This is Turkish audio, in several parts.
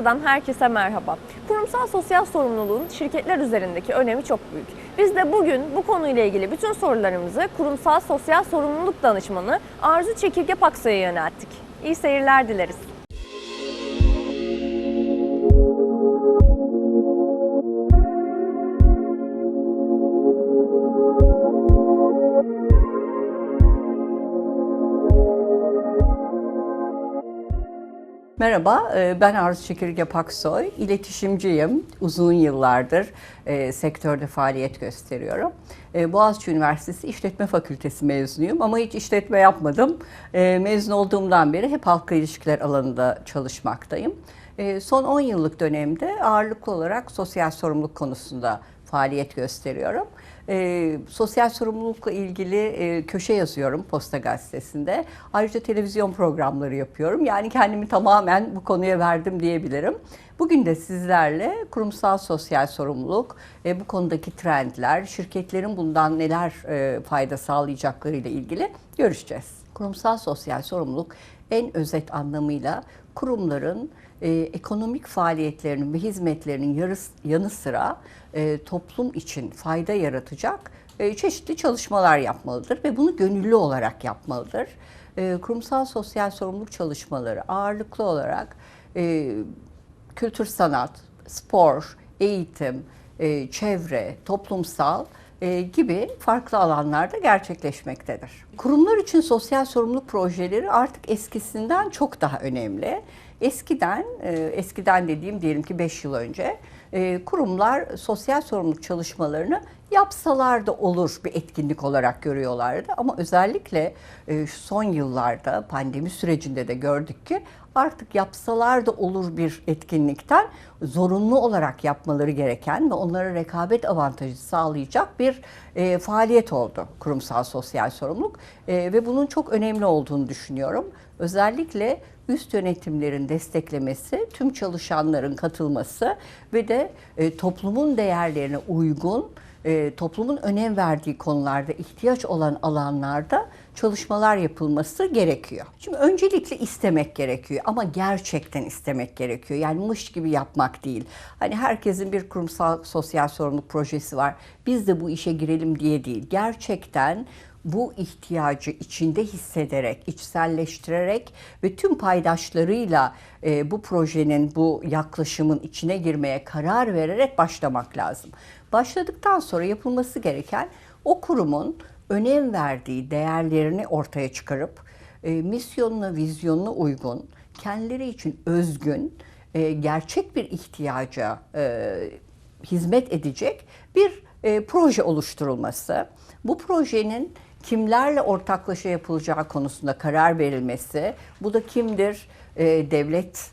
Asya'dan herkese merhaba. Kurumsal sosyal sorumluluğun şirketler üzerindeki önemi çok büyük. Biz de bugün bu konuyla ilgili bütün sorularımızı kurumsal sosyal sorumluluk danışmanı Arzu Çekirge Pakso'ya yönelttik. İyi seyirler dileriz. Merhaba, e, ben Arzu Çekirge Paksoy. İletişimciyim. Uzun yıllardır e, sektörde faaliyet gösteriyorum. E, Boğaziçi Üniversitesi İşletme Fakültesi mezunuyum ama hiç işletme yapmadım. E, mezun olduğumdan beri hep halkla ilişkiler alanında çalışmaktayım. E, son 10 yıllık dönemde ağırlıklı olarak sosyal sorumluluk konusunda faaliyet gösteriyorum. E, sosyal sorumlulukla ilgili e, köşe yazıyorum Posta Gazetesi'nde. Ayrıca televizyon programları yapıyorum. Yani kendimi tamamen bu konuya verdim diyebilirim. Bugün de sizlerle kurumsal sosyal sorumluluk, e, bu konudaki trendler, şirketlerin bundan neler e, fayda sağlayacakları ile ilgili görüşeceğiz. Kurumsal sosyal sorumluluk en özet anlamıyla kurumların e, ekonomik faaliyetlerinin ve hizmetlerinin yarıs, yanı sıra e, toplum için fayda yaratacak e, çeşitli çalışmalar yapmalıdır ve bunu gönüllü olarak yapmalıdır. E, kurumsal sosyal sorumluluk çalışmaları ağırlıklı olarak e, kültür sanat, spor, eğitim, e, çevre, toplumsal gibi farklı alanlarda gerçekleşmektedir. Kurumlar için sosyal sorumluluk projeleri artık eskisinden çok daha önemli. Eskiden, e, eskiden dediğim diyelim ki 5 yıl önce e, kurumlar sosyal sorumluluk çalışmalarını yapsalar da olur bir etkinlik olarak görüyorlardı. Ama özellikle e, son yıllarda pandemi sürecinde de gördük ki artık yapsalar da olur bir etkinlikten zorunlu olarak yapmaları gereken ve onlara rekabet avantajı sağlayacak bir e, faaliyet oldu kurumsal sosyal sorumluluk E, ve bunun çok önemli olduğunu düşünüyorum. Özellikle üst yönetimlerin desteklemesi, tüm çalışanların katılması ve de toplumun değerlerine uygun, e, toplumun önem verdiği konularda, ihtiyaç olan alanlarda çalışmalar yapılması gerekiyor. Şimdi öncelikle istemek gerekiyor ama gerçekten istemek gerekiyor. Yani mış gibi yapmak değil. Hani herkesin bir kurumsal sosyal sorumluluk projesi var. Biz de bu işe girelim diye değil. Gerçekten bu ihtiyacı içinde hissederek, içselleştirerek ve tüm paydaşlarıyla e, bu projenin, bu yaklaşımın içine girmeye karar vererek başlamak lazım. Başladıktan sonra yapılması gereken o kurumun önem verdiği değerlerini ortaya çıkarıp e, misyonuna, vizyonuna uygun, kendileri için özgün, e, gerçek bir ihtiyaca e, hizmet edecek bir e, proje oluşturulması. Bu projenin kimlerle ortaklaşa yapılacağı konusunda karar verilmesi. Bu da kimdir? E, devlet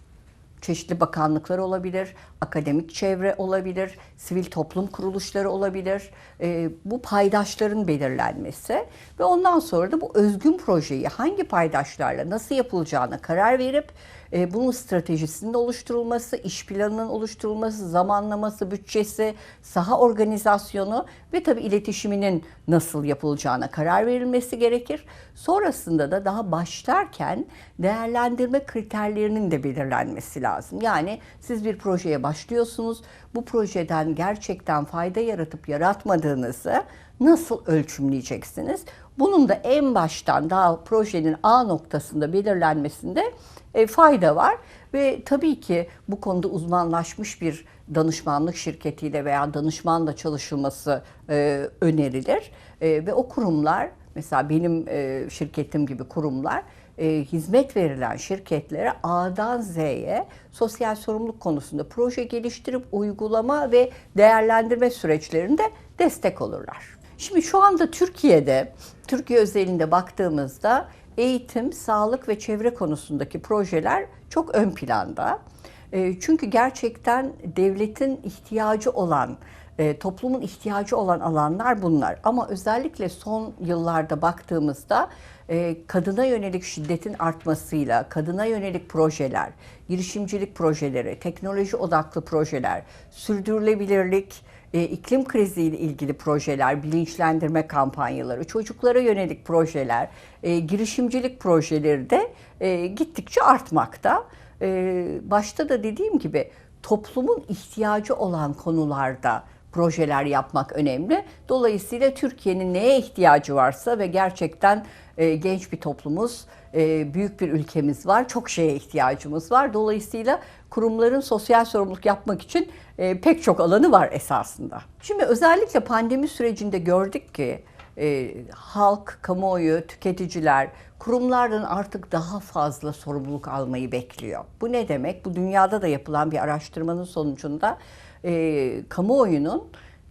çeşitli bakanlıklar olabilir, akademik çevre olabilir, sivil toplum kuruluşları olabilir. E, bu paydaşların belirlenmesi ve ondan sonra da bu özgün projeyi hangi paydaşlarla nasıl yapılacağına karar verip e, bunun stratejisinin oluşturulması, iş planının oluşturulması, zamanlaması, bütçesi, saha organizasyonu ve tabii iletişiminin nasıl yapılacağına karar verilmesi gerekir. Sonrasında da daha başlarken değerlendirme kriterlerinin de belirlenmesi lazım. Yani siz bir projeye başlıyorsunuz. Bu projeden gerçekten fayda yaratıp yaratmadığınızı nasıl ölçümleyeceksiniz? Bunun da en baştan daha projenin A noktasında belirlenmesinde e, fayda var ve tabii ki bu konuda uzmanlaşmış bir danışmanlık şirketiyle veya danışmanla çalışılması e, önerilir E, ve o kurumlar mesela benim e, şirketim gibi kurumlar e, hizmet verilen şirketlere A'dan Z'ye sosyal sorumluluk konusunda proje geliştirip uygulama ve değerlendirme süreçlerinde destek olurlar. Şimdi şu anda Türkiye'de, Türkiye özelinde baktığımızda eğitim, sağlık ve çevre konusundaki projeler çok ön planda. E, Çünkü gerçekten devletin ihtiyacı olan, e, toplumun ihtiyacı olan alanlar bunlar. Ama özellikle son yıllarda baktığımızda e, kadına yönelik şiddetin artmasıyla, kadına yönelik projeler, girişimcilik projeleri, teknoloji odaklı projeler, sürdürülebilirlik, e, iklim kriziyle ilgili projeler, bilinçlendirme kampanyaları, çocuklara yönelik projeler, e, girişimcilik projeleri de e, gittikçe artmakta. Başta da dediğim gibi toplumun ihtiyacı olan konularda projeler yapmak önemli. Dolayısıyla Türkiye'nin neye ihtiyacı varsa ve gerçekten e, genç bir toplumuz, e, büyük bir ülkemiz var, çok şeye ihtiyacımız var. Dolayısıyla kurumların sosyal sorumluluk yapmak için e, pek çok alanı var esasında. Şimdi özellikle pandemi sürecinde gördük ki halk, kamuoyu, tüketiciler kurumlardan artık daha fazla sorumluluk almayı bekliyor. Bu ne demek? Bu dünyada da yapılan bir araştırmanın sonucunda e, kamuoyunun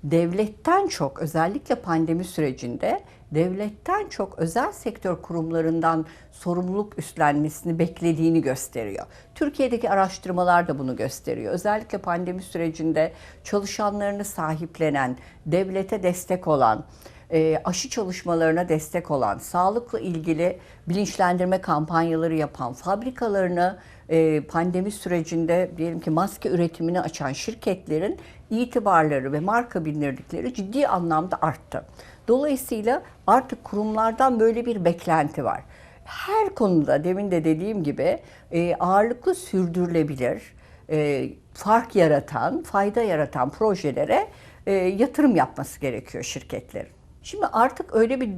devletten çok özellikle pandemi sürecinde devletten çok özel sektör kurumlarından sorumluluk üstlenmesini beklediğini gösteriyor. Türkiye'deki araştırmalar da bunu gösteriyor. Özellikle pandemi sürecinde çalışanlarını sahiplenen, devlete destek olan, e, aşı çalışmalarına destek olan, sağlıkla ilgili bilinçlendirme kampanyaları yapan, fabrikalarını e, pandemi sürecinde diyelim ki maske üretimini açan şirketlerin itibarları ve marka bilinirlikleri ciddi anlamda arttı. Dolayısıyla artık kurumlardan böyle bir beklenti var. Her konuda demin de dediğim gibi e, ağırlıklı sürdürülebilir, e, fark yaratan, fayda yaratan projelere e, yatırım yapması gerekiyor şirketlerin. Şimdi artık öyle bir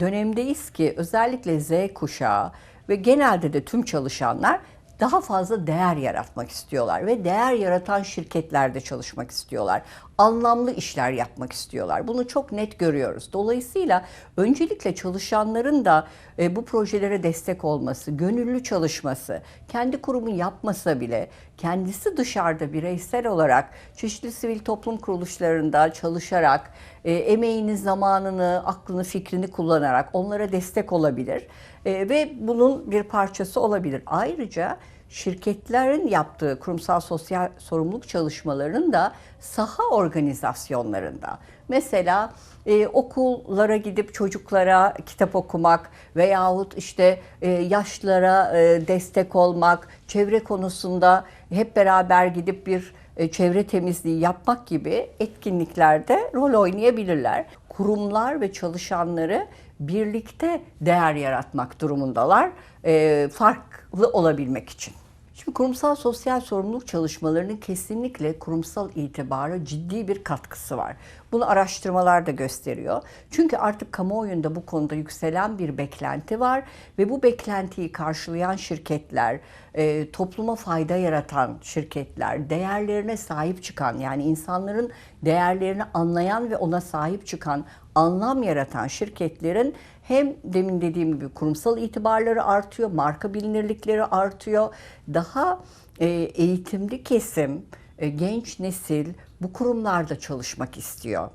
dönemdeyiz ki özellikle Z kuşağı ve genelde de tüm çalışanlar daha fazla değer yaratmak istiyorlar ve değer yaratan şirketlerde çalışmak istiyorlar. Anlamlı işler yapmak istiyorlar. Bunu çok net görüyoruz. Dolayısıyla öncelikle çalışanların da e, bu projelere destek olması, gönüllü çalışması, kendi kurumu yapmasa bile kendisi dışarıda bireysel olarak çeşitli sivil toplum kuruluşlarında çalışarak e, emeğini, zamanını, aklını, fikrini kullanarak onlara destek olabilir e, ve bunun bir parçası olabilir. Ayrıca şirketlerin yaptığı kurumsal sosyal sorumluluk çalışmalarının da saha organizasyonlarında mesela e, okullara gidip çocuklara kitap okumak veyahut işte e, yaşlılara e, destek olmak, çevre konusunda hep beraber gidip bir e, çevre temizliği yapmak gibi etkinliklerde rol oynayabilirler. Kurumlar ve çalışanları birlikte değer yaratmak durumundalar e, farklı olabilmek için. Şimdi kurumsal sosyal sorumluluk çalışmalarının kesinlikle kurumsal itibara ciddi bir katkısı var. Bunu araştırmalar da gösteriyor. Çünkü artık kamuoyunda bu konuda yükselen bir beklenti var ve bu beklentiyi karşılayan şirketler, e, topluma fayda yaratan şirketler, değerlerine sahip çıkan yani insanların değerlerini anlayan ve ona sahip çıkan, anlam yaratan şirketlerin hem demin dediğim gibi kurumsal itibarları artıyor, marka bilinirlikleri artıyor. Daha e, eğitimli kesim, e, genç nesil bu kurumlarda çalışmak istiyor.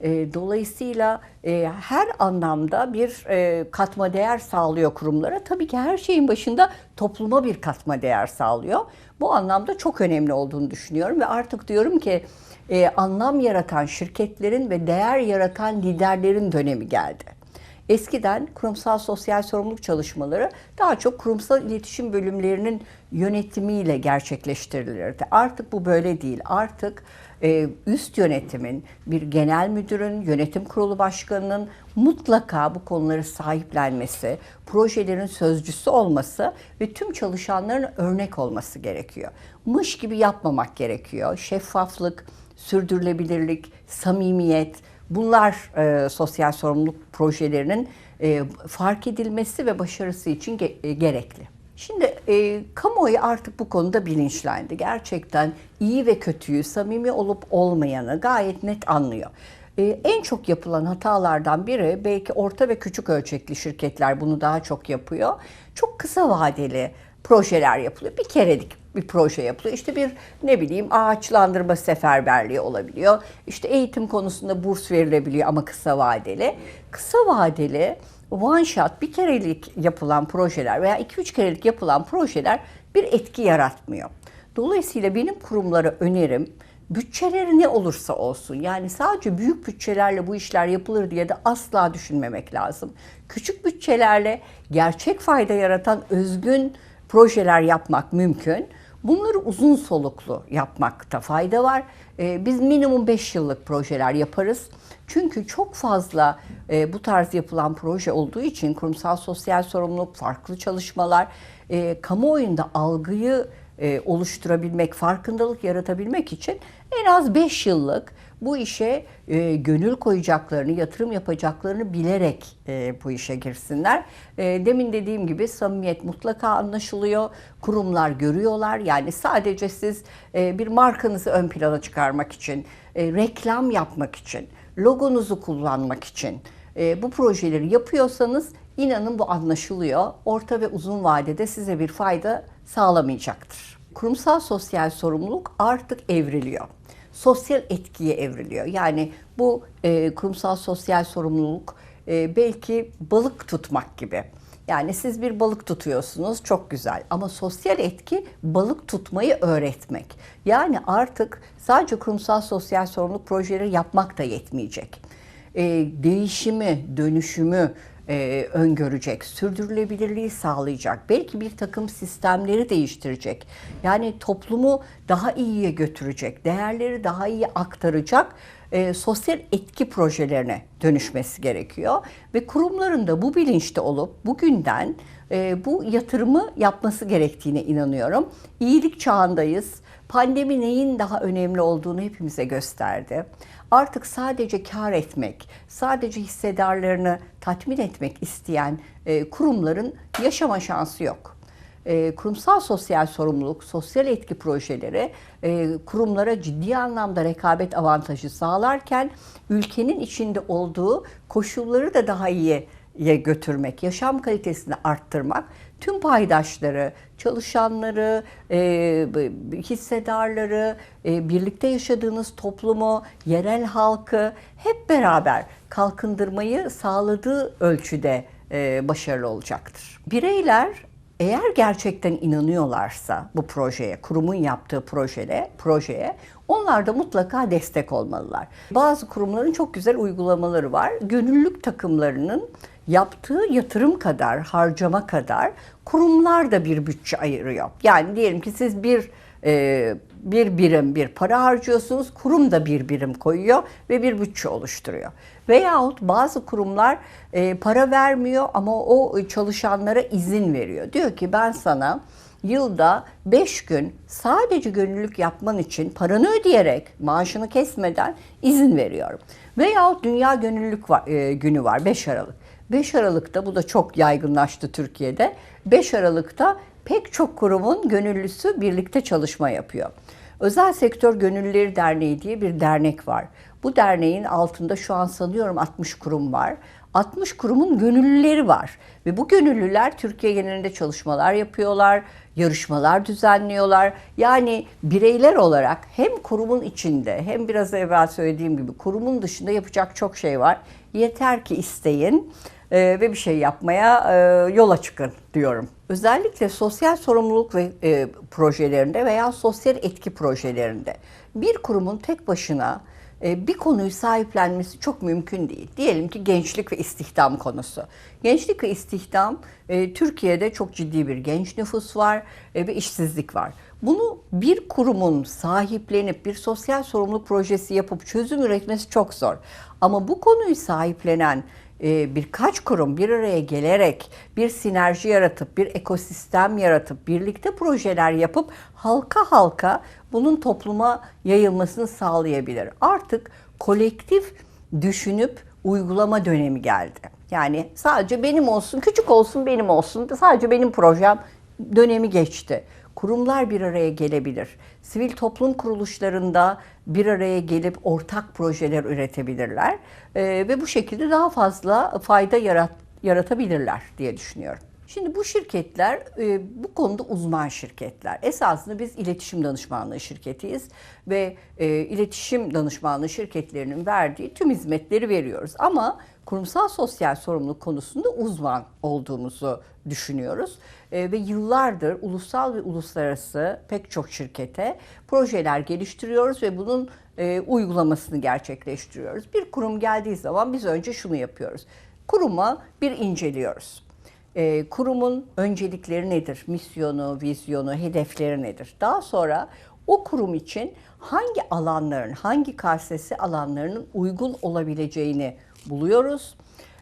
E, Dolayısıyla her anlamda bir katma değer sağlıyor kurumlara. Tabii ki her şeyin başında topluma bir katma değer sağlıyor. Bu anlamda çok önemli olduğunu düşünüyorum ve artık diyorum ki anlam yaratan şirketlerin ve değer yaratan liderlerin dönemi geldi. Eskiden kurumsal sosyal sorumluluk çalışmaları daha çok kurumsal iletişim bölümlerinin yönetimiyle gerçekleştirilirdi. Artık bu böyle değil. Artık e, üst yönetimin, bir genel müdürün, yönetim kurulu başkanının mutlaka bu konuları sahiplenmesi, projelerin sözcüsü olması ve tüm çalışanların örnek olması gerekiyor. Mış gibi yapmamak gerekiyor. Şeffaflık, sürdürülebilirlik, samimiyet, Bunlar e, sosyal sorumluluk projelerinin e, fark edilmesi ve başarısı için ge- e, gerekli. Şimdi e, kamuoyu artık bu konuda bilinçlendi. Gerçekten iyi ve kötüyü, samimi olup olmayanı gayet net anlıyor. E, en çok yapılan hatalardan biri belki orta ve küçük ölçekli şirketler bunu daha çok yapıyor. Çok kısa vadeli projeler yapılıyor. Bir kerelik bir proje yapılıyor. İşte bir ne bileyim ağaçlandırma seferberliği olabiliyor. İşte eğitim konusunda burs verilebiliyor ama kısa vadeli. Kısa vadeli one shot bir kerelik yapılan projeler veya iki üç kerelik yapılan projeler bir etki yaratmıyor. Dolayısıyla benim kurumlara önerim bütçeleri ne olursa olsun yani sadece büyük bütçelerle bu işler yapılır diye de asla düşünmemek lazım. Küçük bütçelerle gerçek fayda yaratan özgün projeler yapmak mümkün. Bunları uzun soluklu yapmakta fayda var. E, biz minimum 5 yıllık projeler yaparız. Çünkü çok fazla e, bu tarz yapılan proje olduğu için kurumsal sosyal sorumluluk, farklı çalışmalar, e, kamuoyunda algıyı e, oluşturabilmek, farkındalık yaratabilmek için en az 5 yıllık bu işe e, gönül koyacaklarını, yatırım yapacaklarını bilerek e, bu işe girsinler. E, demin dediğim gibi samimiyet mutlaka anlaşılıyor. Kurumlar görüyorlar. Yani sadece siz e, bir markanızı ön plana çıkarmak için, e, reklam yapmak için, logonuzu kullanmak için e, bu projeleri yapıyorsanız inanın bu anlaşılıyor. Orta ve uzun vadede size bir fayda sağlamayacaktır. Kurumsal sosyal sorumluluk artık evriliyor. Sosyal etkiye evriliyor. Yani bu e, kurumsal sosyal sorumluluk e, belki balık tutmak gibi. Yani siz bir balık tutuyorsunuz çok güzel ama sosyal etki balık tutmayı öğretmek. Yani artık sadece kurumsal sosyal sorumluluk projeleri yapmak da yetmeyecek. E, değişimi, dönüşümü e, öngörecek, sürdürülebilirliği sağlayacak, belki bir takım sistemleri değiştirecek. Yani toplumu daha iyiye götürecek, değerleri daha iyi aktaracak e, sosyal etki projelerine dönüşmesi gerekiyor. Ve kurumların da bu bilinçte olup bugünden e, bu yatırımı yapması gerektiğine inanıyorum. İyilik çağındayız. Pandemi neyin daha önemli olduğunu hepimize gösterdi. Artık sadece kar etmek, sadece hissedarlarını tatmin etmek isteyen e, kurumların yaşama şansı yok. E, kurumsal sosyal sorumluluk, sosyal etki projeleri e, kurumlara ciddi anlamda rekabet avantajı sağlarken ülkenin içinde olduğu koşulları da daha iyiye götürmek, yaşam kalitesini arttırmak tüm paydaşları, çalışanları, e, hissedarları, e, birlikte yaşadığınız toplumu, yerel halkı hep beraber kalkındırmayı sağladığı ölçüde e, başarılı olacaktır. Bireyler eğer gerçekten inanıyorlarsa bu projeye, kurumun yaptığı projeye, projeye onlar da mutlaka destek olmalılar. Bazı kurumların çok güzel uygulamaları var. Gönüllülük takımlarının yaptığı yatırım kadar, harcama kadar kurumlar da bir bütçe ayırıyor. Yani diyelim ki siz bir e, bir birim bir para harcıyorsunuz, kurum da bir birim koyuyor ve bir bütçe oluşturuyor. Veyahut bazı kurumlar e, para vermiyor ama o çalışanlara izin veriyor. Diyor ki ben sana yılda 5 gün sadece gönüllülük yapman için paranı ödeyerek maaşını kesmeden izin veriyorum. Veyahut Dünya Gönüllülük e, Günü var 5 Aralık. 5 Aralık'ta bu da çok yaygınlaştı Türkiye'de. 5 Aralık'ta pek çok kurumun gönüllüsü birlikte çalışma yapıyor. Özel Sektör Gönüllüleri Derneği diye bir dernek var. Bu derneğin altında şu an sanıyorum 60 kurum var. 60 kurumun gönüllüleri var ve bu gönüllüler Türkiye genelinde çalışmalar yapıyorlar, yarışmalar düzenliyorlar. Yani bireyler olarak hem kurumun içinde hem biraz evvel söylediğim gibi kurumun dışında yapacak çok şey var. Yeter ki isteyin e, ve bir şey yapmaya e, yola çıkın diyorum. Özellikle sosyal sorumluluk ve e, projelerinde veya sosyal etki projelerinde bir kurumun tek başına e, bir konuyu sahiplenmesi çok mümkün değil. Diyelim ki gençlik ve istihdam konusu. Gençlik ve istihdam Türkiye'de çok ciddi bir genç nüfus var ve işsizlik var. Bunu bir kurumun sahiplenip bir sosyal sorumluluk projesi yapıp çözüm üretmesi çok zor. Ama bu konuyu sahiplenen birkaç kurum bir araya gelerek bir sinerji yaratıp, bir ekosistem yaratıp, birlikte projeler yapıp halka halka bunun topluma yayılmasını sağlayabilir. Artık kolektif düşünüp uygulama dönemi geldi. Yani sadece benim olsun, küçük olsun benim olsun, sadece benim projem dönemi geçti. Kurumlar bir araya gelebilir. Sivil toplum kuruluşlarında bir araya gelip ortak projeler üretebilirler. Ee, ve bu şekilde daha fazla fayda yarat, yaratabilirler diye düşünüyorum. Şimdi bu şirketler e, bu konuda uzman şirketler. Esasında biz iletişim danışmanlığı şirketiyiz ve e, iletişim danışmanlığı şirketlerinin verdiği tüm hizmetleri veriyoruz. Ama kurumsal sosyal sorumluluk konusunda uzman olduğumuzu düşünüyoruz. E, ve yıllardır ulusal ve uluslararası pek çok şirkete projeler geliştiriyoruz ve bunun e, uygulamasını gerçekleştiriyoruz. Bir kurum geldiği zaman biz önce şunu yapıyoruz. Kuruma bir inceliyoruz. e, kurumun öncelikleri nedir? Misyonu, vizyonu, hedefleri nedir? Daha sonra o kurum için hangi alanların, hangi KSS alanlarının uygun olabileceğini buluyoruz.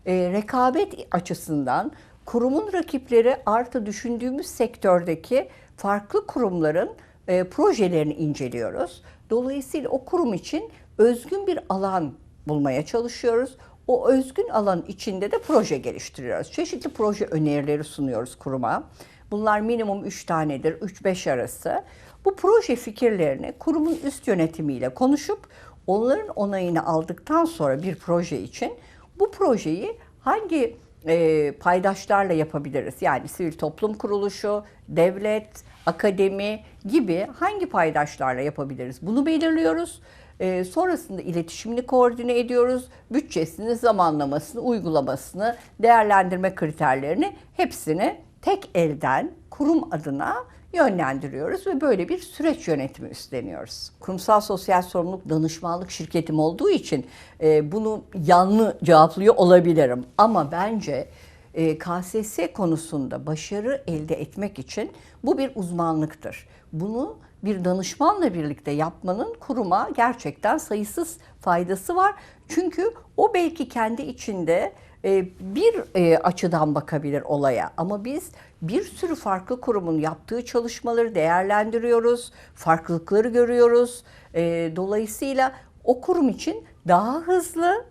E, rekabet açısından kurumun rakipleri artı düşündüğümüz sektördeki farklı kurumların e, projelerini inceliyoruz. Dolayısıyla o kurum için özgün bir alan bulmaya çalışıyoruz. O özgün alan içinde de proje geliştiriyoruz. Çeşitli proje önerileri sunuyoruz kuruma. Bunlar minimum 3 tanedir, 3-5 arası. Bu proje fikirlerini kurumun üst yönetimiyle konuşup onların onayını aldıktan sonra bir proje için bu projeyi hangi e, paydaşlarla yapabiliriz? Yani sivil toplum kuruluşu, devlet, akademi gibi hangi paydaşlarla yapabiliriz? Bunu belirliyoruz. E, sonrasında iletişimini koordine ediyoruz. Bütçesini, zamanlamasını, uygulamasını, değerlendirme kriterlerini hepsini tek elden kurum adına yönlendiriyoruz ve böyle bir süreç yönetimi üstleniyoruz. Kurumsal sosyal sorumluluk danışmanlık şirketim olduğu için e, bunu yanlı cevaplıyor olabilirim. Ama bence e, KSS konusunda başarı elde etmek için bu bir uzmanlıktır. Bunu bir danışmanla birlikte yapmanın kuruma gerçekten sayısız faydası var. Çünkü o belki kendi içinde e, bir e, açıdan bakabilir olaya ama biz bir sürü farklı kurumun yaptığı çalışmaları değerlendiriyoruz, farklılıkları görüyoruz. E, Dolayısıyla o kurum için daha hızlı,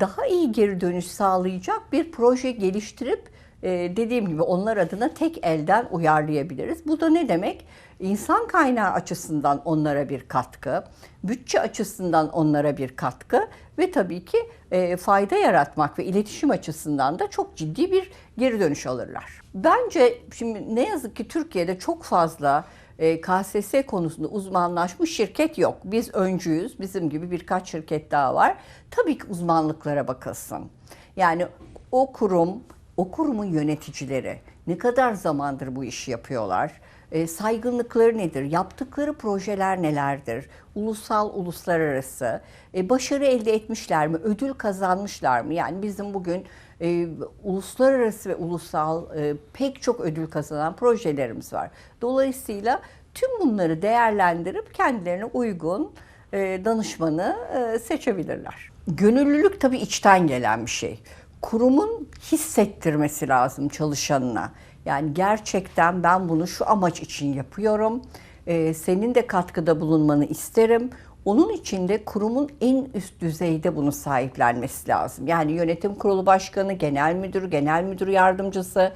daha iyi geri dönüş sağlayacak bir proje geliştirip e, dediğim gibi onlar adına tek elden uyarlayabiliriz. Bu da ne demek? İnsan kaynağı açısından onlara bir katkı, bütçe açısından onlara bir katkı ve tabii ki e, fayda yaratmak ve iletişim açısından da çok ciddi bir geri dönüş alırlar. Bence şimdi ne yazık ki Türkiye'de çok fazla e, KSS konusunda uzmanlaşmış şirket yok. Biz öncüyüz. Bizim gibi birkaç şirket daha var. Tabii ki uzmanlıklara bakılsın. Yani o kurum, o kurumun yöneticileri ne kadar zamandır bu işi yapıyorlar? E, saygınlıkları nedir? Yaptıkları projeler nelerdir? Ulusal, uluslararası. E, başarı elde etmişler mi? Ödül kazanmışlar mı? Yani bizim bugün e, uluslararası ve ulusal e, pek çok ödül kazanan projelerimiz var. Dolayısıyla tüm bunları değerlendirip kendilerine uygun e, danışmanı e, seçebilirler. Gönüllülük tabii içten gelen bir şey. Kurumun hissettirmesi lazım çalışanına. Yani gerçekten ben bunu şu amaç için yapıyorum. E, senin de katkıda bulunmanı isterim. Onun için de kurumun en üst düzeyde bunu sahiplenmesi lazım. Yani yönetim kurulu başkanı, genel müdür, genel müdür yardımcısı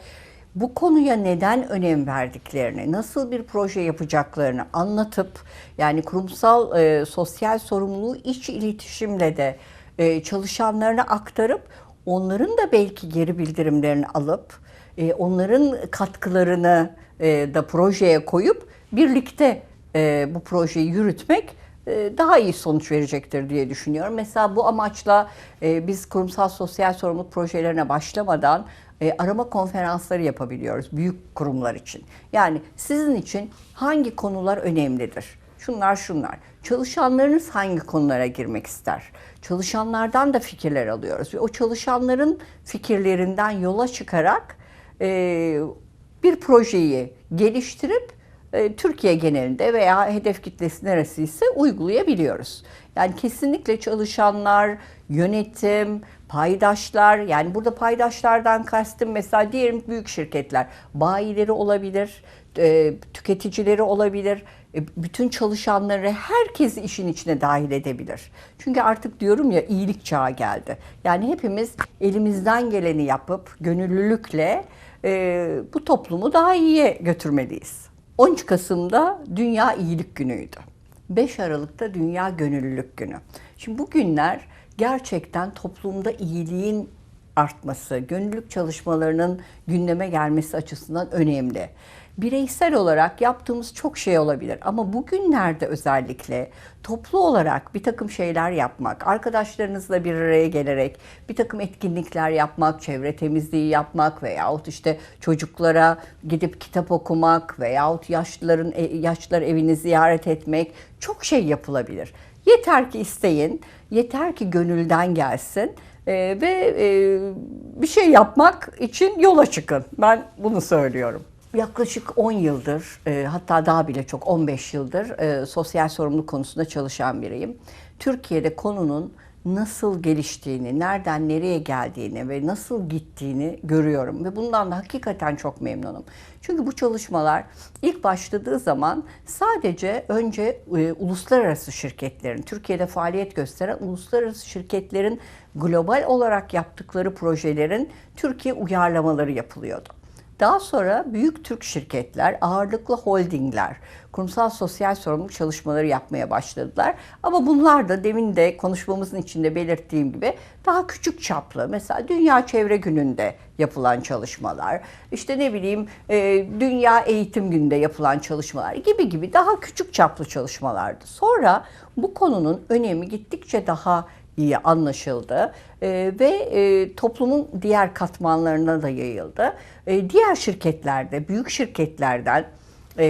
bu konuya neden önem verdiklerini, nasıl bir proje yapacaklarını anlatıp yani kurumsal e, sosyal sorumluluğu iç iletişimle de e, çalışanlarına aktarıp onların da belki geri bildirimlerini alıp e, onların katkılarını e, da projeye koyup birlikte e, bu projeyi yürütmek daha iyi sonuç verecektir diye düşünüyorum. Mesela bu amaçla e, biz kurumsal sosyal sorumluluk projelerine başlamadan e, arama konferansları yapabiliyoruz büyük kurumlar için. Yani sizin için hangi konular önemlidir? Şunlar şunlar. Çalışanlarınız hangi konulara girmek ister? Çalışanlardan da fikirler alıyoruz ve o çalışanların fikirlerinden yola çıkarak e, bir projeyi geliştirip e, Türkiye genelinde veya hedef kitlesi neresiyse uygulayabiliyoruz. Yani kesinlikle çalışanlar, yönetim, paydaşlar yani burada paydaşlardan kastım mesela diyelim büyük şirketler, bayileri olabilir, e, tüketicileri olabilir, e, bütün çalışanları herkesi işin içine dahil edebilir. Çünkü artık diyorum ya iyilik çağı geldi. Yani hepimiz elimizden geleni yapıp gönüllülükle e, bu toplumu daha iyiye götürmeliyiz. 13 Kasım'da Dünya İyilik Günü'ydü. 5 Aralık'ta Dünya Gönüllülük Günü. Şimdi bu günler gerçekten toplumda iyiliğin artması, gönüllülük çalışmalarının gündeme gelmesi açısından önemli. Bireysel olarak yaptığımız çok şey olabilir ama bugünlerde özellikle toplu olarak bir takım şeyler yapmak, arkadaşlarınızla bir araya gelerek bir takım etkinlikler yapmak, çevre temizliği yapmak veyahut işte çocuklara gidip kitap okumak veyahut yaşlıların e, yaşlılar evini ziyaret etmek çok şey yapılabilir. Yeter ki isteyin, yeter ki gönülden gelsin E, ve e, bir şey yapmak için yola çıkın. Ben bunu söylüyorum. Yaklaşık 10 yıldır e, hatta daha bile çok 15 yıldır e, sosyal sorumluluk konusunda çalışan biriyim. Türkiye'de konunun nasıl geliştiğini, nereden nereye geldiğini ve nasıl gittiğini görüyorum ve bundan da hakikaten çok memnunum. Çünkü bu çalışmalar ilk başladığı zaman sadece önce e, uluslararası şirketlerin, Türkiye'de faaliyet gösteren uluslararası şirketlerin global olarak yaptıkları projelerin Türkiye uyarlamaları yapılıyordu. Daha sonra büyük Türk şirketler, ağırlıklı holdingler, kurumsal sosyal sorumluluk çalışmaları yapmaya başladılar. Ama bunlar da demin de konuşmamızın içinde belirttiğim gibi daha küçük çaplı. Mesela Dünya Çevre Günü'nde yapılan çalışmalar, işte ne bileyim e, Dünya Eğitim Günü'nde yapılan çalışmalar gibi gibi daha küçük çaplı çalışmalardı. Sonra bu konunun önemi gittikçe daha iyi anlaşıldı e, ve e, toplumun diğer katmanlarına da yayıldı. E, diğer şirketlerde, büyük şirketlerden e,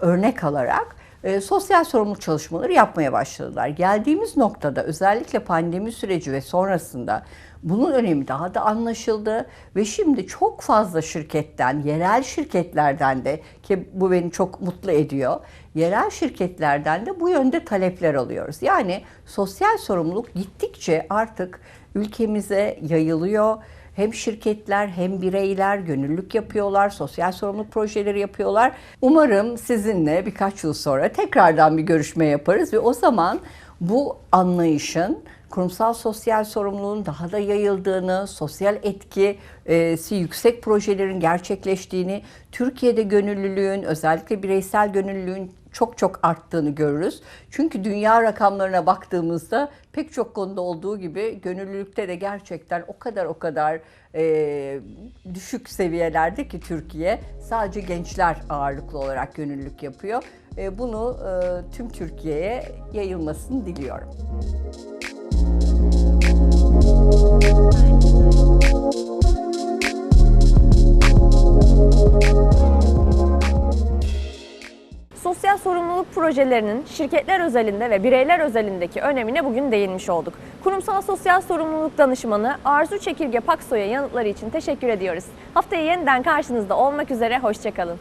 örnek alarak e, sosyal sorumluluk çalışmaları yapmaya başladılar. Geldiğimiz noktada özellikle pandemi süreci ve sonrasında bunun önemi daha da anlaşıldı ve şimdi çok fazla şirketten, yerel şirketlerden de ki bu beni çok mutlu ediyor. Yerel şirketlerden de bu yönde talepler alıyoruz. Yani sosyal sorumluluk gittikçe artık ülkemize yayılıyor. Hem şirketler hem bireyler gönüllülük yapıyorlar, sosyal sorumluluk projeleri yapıyorlar. Umarım sizinle birkaç yıl sonra tekrardan bir görüşme yaparız ve o zaman bu anlayışın kurumsal sosyal sorumluluğun daha da yayıldığını, sosyal etkisi yüksek projelerin gerçekleştiğini, Türkiye'de gönüllülüğün, özellikle bireysel gönüllülüğün çok çok arttığını görürüz. Çünkü dünya rakamlarına baktığımızda pek çok konuda olduğu gibi gönüllülükte de gerçekten o kadar o kadar e, düşük seviyelerde ki Türkiye sadece gençler ağırlıklı olarak gönüllülük yapıyor. E, bunu e, tüm Türkiye'ye yayılmasını diliyorum. Sosyal sorumluluk projelerinin şirketler özelinde ve bireyler özelindeki önemine bugün değinmiş olduk. Kurumsal sosyal sorumluluk danışmanı Arzu Çekirge Paksoy'a yanıtları için teşekkür ediyoruz. Haftaya yeniden karşınızda olmak üzere, hoşçakalın.